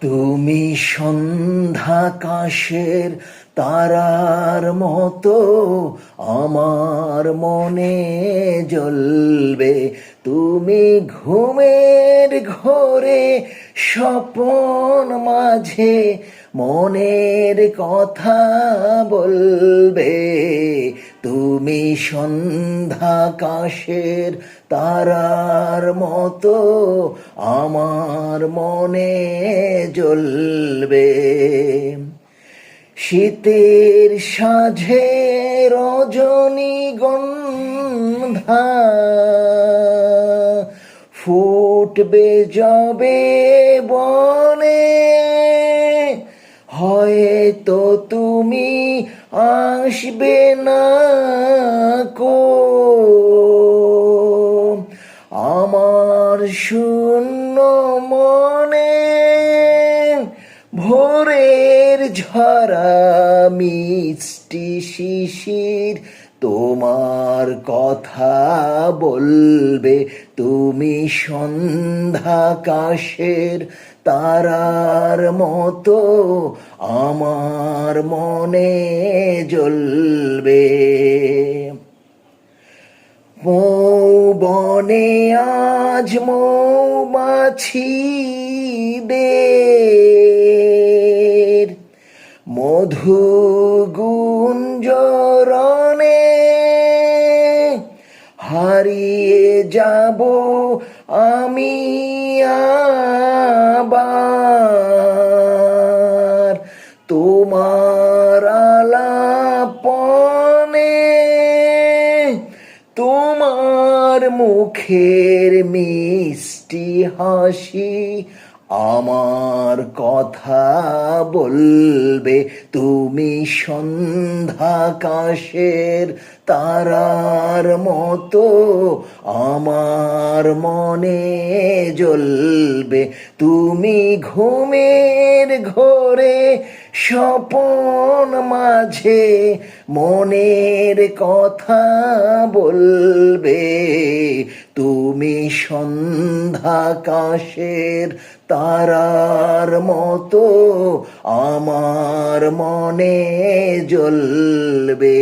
তুমি সন্ধ্যাকাশের তারার মতো আমার মনে জ্বলবে। তুমি ঘুমের ঘোরে স্বপন মাঝে মনের কথা বলবে। তুমি সন্ধ্যাকাশের তারার মতো আমার মনে জ্বলবে। শীতের সাঝে রজনী গন্ধা ফুটবে যবে বনে হয়তো তুমি আসবে না কো। আমার শূন্য মনে ভোরের ঝরা মিষ্টি শিশির তোমার কথা বলবে তুমি সন্ধ্যাকাশের তারার মতো আমার মনে জ্বলবে। বনে আজ মৌমাছিদের মধু গুঞ্জরণে হারিয়ে যাব আমি আবার। তোমার আলাপনে তোমার মুখের মিষ্টি হাসি আমার কথা বলবে তুমি সন্ধ্যাকাশের তারার মতো। আমার মনে জ্বলবে তুমি ঘুমের ঘোরে স্বপন মাঝে মনের কথা বলবে। তুমি সন্ধ্যাকাশের তারার মতো আমার মনে জ্বলবে।